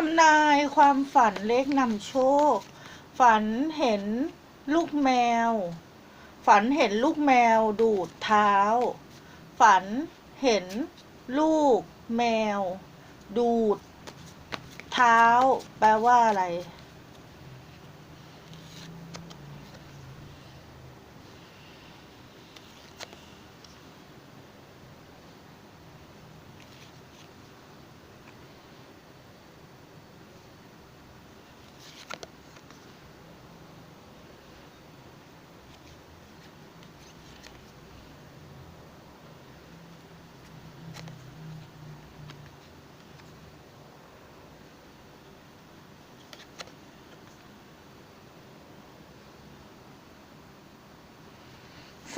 ทำนายความฝันเลขนำโชค ฝันเห็นลูกแมว ฝันเห็นลูกแมวดูดเท้า ฝันเห็นลูกแมว ดูด เท้า แปลว่าอะไร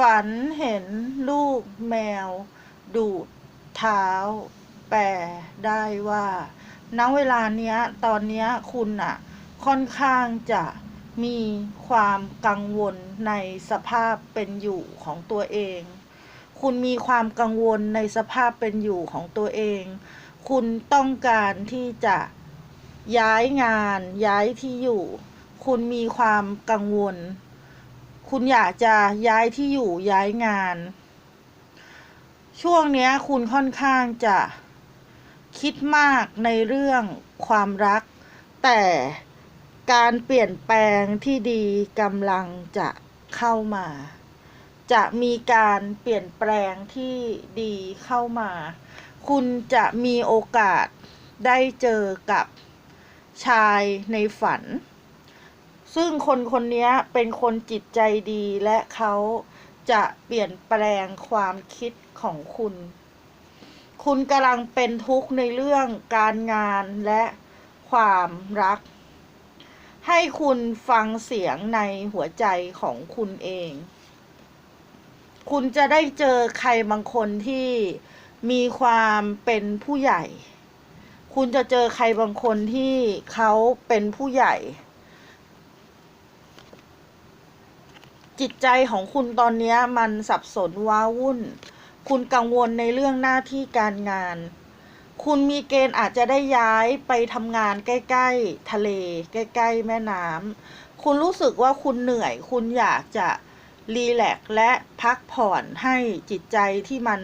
ฝันเห็นลูกแมว ดูดเท้า แปลได้ว่าณเวลาเนี้ย ตอนเนี้ยคุณอะค่อนข้างจะมีความกังวลในสภาพเป็นอยู่ของตัวเอง คุณมีความกังวลในสภาพเป็นอยู่ของตัวเอง คุณต้องการที่จะย้ายงาน ย้ายที่อยู่ คุณมีความกังวล คุณอยากจะย้ายที่อยู่ย้ายงาน ช่วงนี้คุณค่อนข้างจะคิดมากในเรื่องความรัก แต่การเปลี่ยนแปลงที่ดีกำลังจะเข้ามา จะมีการเปลี่ยนแปลงที่ดีเข้ามา คุณจะมีโอกาสได้เจอกับชายในฝัน ซึ่งคนคนนี้เป็นคนจิตใจดีและเขาจะเปลี่ยนแปลงความคิดของคุณ คุณกำลังเป็นทุกข์ในเรื่องการงานและความรัก ให้คุณฟังเสียงในหัวใจของคุณเอง คุณจะได้เจอใครบางคนที่มีความเป็นผู้ใหญ่ คุณจะเจอใครบางคนที่เขาเป็นผู้ใหญ่ จิตใจของคุณตอนนี้มันสับสนว้าวุ่น คุณกังวลในเรื่องหน้าที่การงาน คุณมีเกณฑ์อาจจะได้ย้ายไปทำงานใกล้ ๆ ทะเล ใกล้ ๆ แม่น้ำคุณรู้สึกว่าคุณเหนื่อย คุณอยากจะรีแลกและพักผ่อนให้จิตใจที่มัน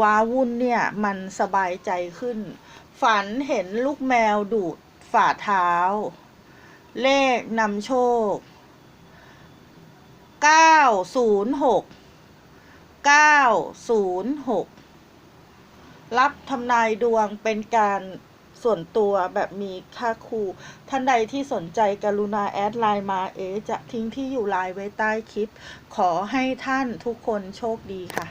ว้าวุ่นเนี่ย มันสบายใจขึ้น ฝันเห็นลูกแมวดูดฝ่าเท้า เลขนำโชค เก้าศูนย์หกเก้าศูนย์หกรับทำนายดวงเป็นการส่วนตัวแบบมีค่าครูท่านใดที่สนใจกรุณาแอดไลน์มาเอ จะทิ้งที่อยู่ไลน์ไว้ใต้คลิป ขอให้ท่านทุกคนโชคดีค่ะ